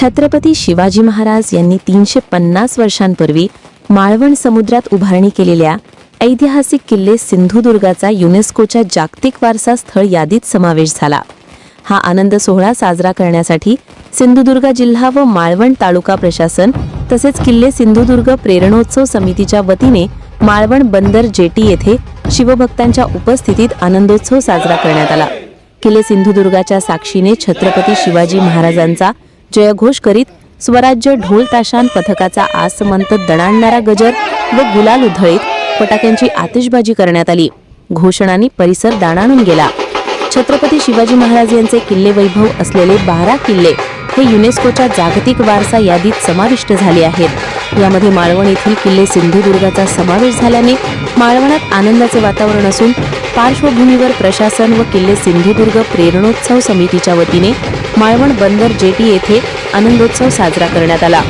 छत्रपती शिवाजी महाराज यांनी तीनशे पन्नास वर्षांपूर्वी माळवण समुद्रात उभारणी केलेल्या ऐतिहासिक किल्ले सिंधुदुर्गाचा युनेस्कोच्या जागतिक वारसा स्थळ यादीत समावेश झाला. हा आनंद सोहळा साजरा करण्यासाठी सिंधुदुर्ग जिल्हा व माळवण तालुका प्रशासन तसेच किल्ले सिंधुदुर्ग प्रेरणोत्सव समितीच्या वतीने माळवण बंदर जेटी येथे शिवभक्तांच्या उपस्थितीत आनंदोत्सव साजरा करण्यात आला. किल्ले सिंधुदुर्गाच्या साक्षीने छत्रपती शिवाजी महाराजांचा जयघोष करीत स्वराज्य ढोल ताशान पथकाचा आसमंत दणाणणारा गजर व गुलाल उधळीत फटाक्यांची आतिषबाजी करण्यात आली. घोषणांनी परिसर दाणाणून गेला. छत्रपती शिवाजी महाराज यांचे किल्ले वैभव असलेले बारा किल्ले हे युनेस्कोच्या जागतिक वारसा यादीत समाविष्ट झाले आहेत. यामध्ये माळवण येथील किल्ले सिंधुदुर्गाचा समावेश झाल्याने माळवणात आनंदाचे वातावरण असून पार्श्वभूमीवर प्रशासन व किल्ले सिंधुदुर्ग प्रेरणोत्सव समितीच्या वतीने माळवण बंदर जेटी येथे आनंदोत्सव साजरा करण्यात आला.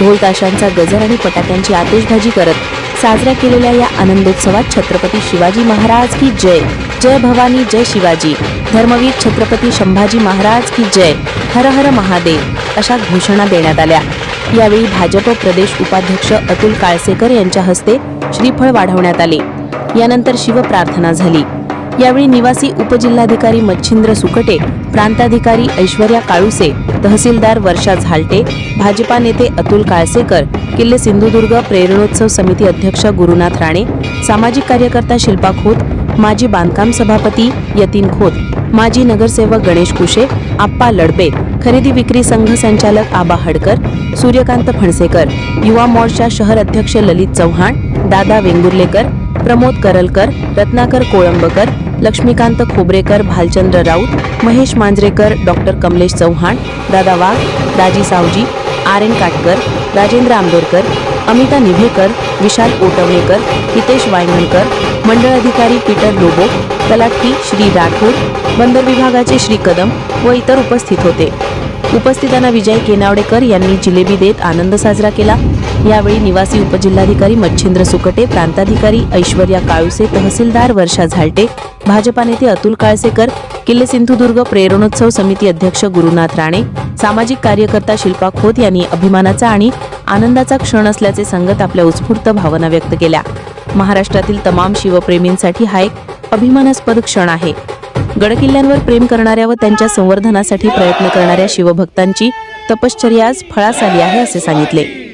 ढोल ताशांचा गजर आणि फटाक्यांची आतिषबाजी करत साजऱ्या केलेल्या या आनंदोत्सवात छत्रपती शिवाजी महाराज की जय. जय भवानी जय शिवाजी. धर्मवीर छत्रपती संभाजी महाराज की जय. हर हर महादेव अशा घोषणा देण्यात आल्या. यावेळी भाजप प्रदेश उपाध्यक्ष अतुल काळसेकर यांच्या हस्ते श्रीफळ वाढवण्यात आले. यानंतर शिवप्रार्थना झाली. यावेळी निवासी उपजिल्हाधिकारी मच्छिंद्र सुकटे प्रांताधिकारी ऐश्वर्या काळुसे तहसीलदार वर्षा झालटे भाजपा नेते अतुल काळसेकर किल्ले सिंधुदुर्ग प्रेरणोत्सव समिती अध्यक्ष गुरुनाथ राणे सामाजिक कार्यकर्ता शिल्पा खोत माजी बांधकाम सभापती यतीन खोत माजी नगरसेवक गणेश कुशे आप्पा लडबे खरेदी विक्री संघ संचालक आबा हडकर सूर्यकांत फणसेकर युवा मोर्चा शहर अध्यक्ष Lalit Chavan Dada Vengurlekar Pramod Karalkar Ratnakar Kolambkar Laxmikant Khobrekar Bhalchandra Raut Mahesh Manjrekar doctor Kamlesh Chavan Dada Wagh Daji Sawji R N Katkar Rajendra Ambedkar Amita Nibhekar Vishal Otavanekar Hitesh Vaymankar मंडळ अधिकारी Peter Lobo तलाठी श्री राठोड बंदर विभागाचे श्री कदम व इतर उपस्थित होते. उपस्थितांना विजय केनावडेकर यांनी जिलेबी देत आनंद साजरा केला. यावेळी निवासी उपजिल्हाधिकारी मच्छिंद्र सुकटे प्रांताधिकारी ऐश्वर्या काळुसे तहसीलदार वर्षा झालटे भाजपा नेते अतुल काळसेकर किल्ले सिंधुदुर्ग प्रेरणोत्सव समिती अध्यक्ष गुरुनाथ राणे सामाजिक कार्यकर्ता शिल्पा खोत यांनी अभिमानाचा आणि आनंदाचा क्षण असल्याचे सांगत आपल्या उत्स्फूर्त भावना व्यक्त केल्या. महाराष्ट्रातील तमाम शिवप्रेमींसाठी हा एक अभिमानास्पद क्षण आहे. गडकिल्ल्यांवर प्रेम करणाऱ्या व त्यांच्या संवर्धनासाठी प्रयत्न करणाऱ्या शिवभक्तांची तपश्चर्या आज फळास आली आहे असे सांगितले.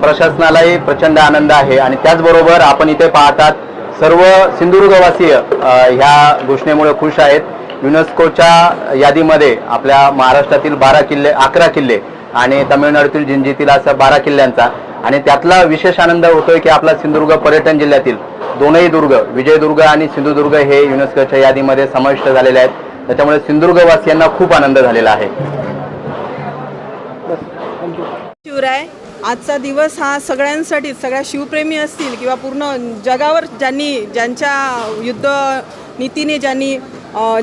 प्रशासनालाही प्रचंड आनंद आहे आणि त्याचबरोबर आपण इथे पाहतात सर्व सिंधुदुर्गवासीय ह्या घोषणेमुळे खुश आहेत. युनेस्कोच्या यादीमध्ये आपल्या महाराष्ट्रातील बारा किल्ले अकरा किल्ले आणि तामिळनाडूतील जिंजीतील असा बारा किल्ल्यांचा आणि त्यातला विशेष आनंद होतोय की आपला सिंधुदुर्ग पर्यटन जिल्ह्यातील दोनही दुर्ग विजयदुर्ग आणि सिंधुदुर्ग हे युनेस्कोच्या यादीमध्ये समाविष्ट झालेले आहेत. त्याच्यामुळे सिंधुदुर्गवासियांना खूप आनंद झालेला आहे. शिवराय आजचा दिवस हा सगळ्यांसाठी सगळ्या शिवप्रेमी असतील किंवा पूर्ण जगावर ज्यांनी ज्यांच्या युद्ध नीतीने ज्यांनी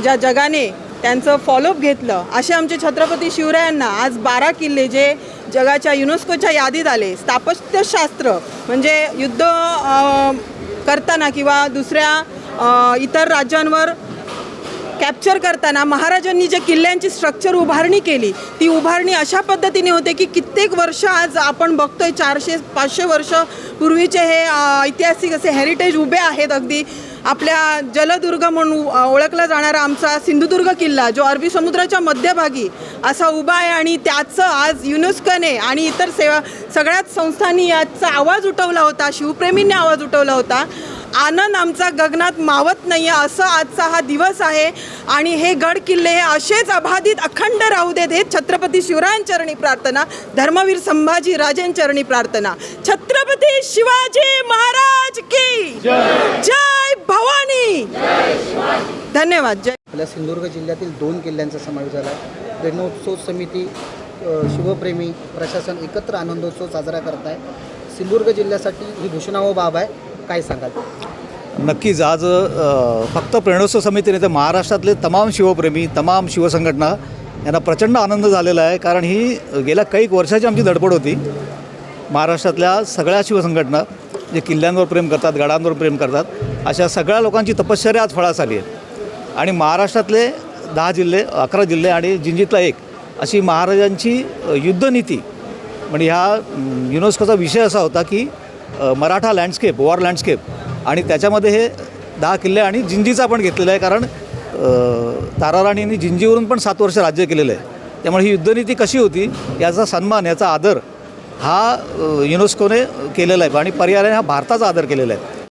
ज्या जगाने त्यांचं फॉलोअप घेतलं असे आमचे छत्रपती शिवरायांना आज बारा किल्ले जे जगाच्या युनेस्कोच्या यादीत आले. स्थापत्यशास्त्र म्हणजे युद्ध करताना किंवा दुसऱ्या इतर राज्यांवर कॅप्चर करताना महाराजांनी जे किल्ल्यांची स्ट्रक्चर उभारणी केली ती उभारणी अशा पद्धतीने होते की कित्येक वर्ष आज आपण बघतोय चारशे पाचशे वर्ष पूर्वीचे हे ऐतिहासिक असे हेरिटेज उभे आहेत अगदी. आपल्या जलदुर्ग म्हणून ओळखला जाणारा आमचा सिंधुदुर्ग किल्ला जो अरबी समुद्राच्या मध्यभागी असा उभा आहे आणि त्याचं आज युनेस्कोने आणि इतर सेवा सगळ्याच संस्थांनी याचा आवाज उठवला होता शिवप्रेमींनी आवाज उठवला होता. आनंद आमचा गगनात मावत नाही आहे असं आजचा हा दिवस आहे. आणि हे गड किल्ले हे असेच अबाधित अखंड राहू देत हे छत्रपती शिवरायांचरणी प्रार्थना धर्मवीर संभाजी राजेंचरणी प्रार्थना. छत्रपती शिवाजी महाराज की जय भवानी! धन्यवाद जय. आपल्या सिंधुदुर्ग जिल्ह्यातील दोन किल्ल्यांचा समावेश झाला. आहे समिती शिवप्रेमी प्रशासन एकत्र आनंदोत्सव साजरा करत आहे सिंधुदुर्ग जिल्ह्यासाठी ही घोषणा व बाब आहे. काय सांगाल? नक्कीच आज अ, फक्त प्रेरणोत्सव समितीने तर महाराष्ट्रातले तमाम शिवप्रेमी तमाम शिवसंघटना यांना प्रचंड आनंद झालेला आहे. कारण ही गेल्या काही वर्षाची आमची धडपड होती. महाराष्ट्रातल्या सगळ्या शिवसंघटना जे किल्ल्यांवर प्रेम करतात गडांवर प्रेम करतात अशा सगळ्या लोकांची तपश्चर्या आज फळास आली आहे आणि महाराष्ट्रातले दहा जिल्हे अकरा जिल्हे आणि जिंजीतला एक अशी महाराजांची अ, युद्धनीती. म्हणजे ह्या अम, युनेस्कोचा विषय असा होता की मराठा लँडस्केप वॉर लँडस्केप. आणि त्याच्यामध्ये हे दहा किल्ले आणि जिंजीचा पण घेतलेला आहे कारण ताराराणींनी जिंजीवरून पण सात वर्ष राज्य केलेलं आहे. त्यामुळे ही युद्धनीती कशी होती याचा सन्मान याचा आदर हा युनेस्कोने केलेला आहे. आणि पर्यायाने हा भारताचा आदर केलेला आहे.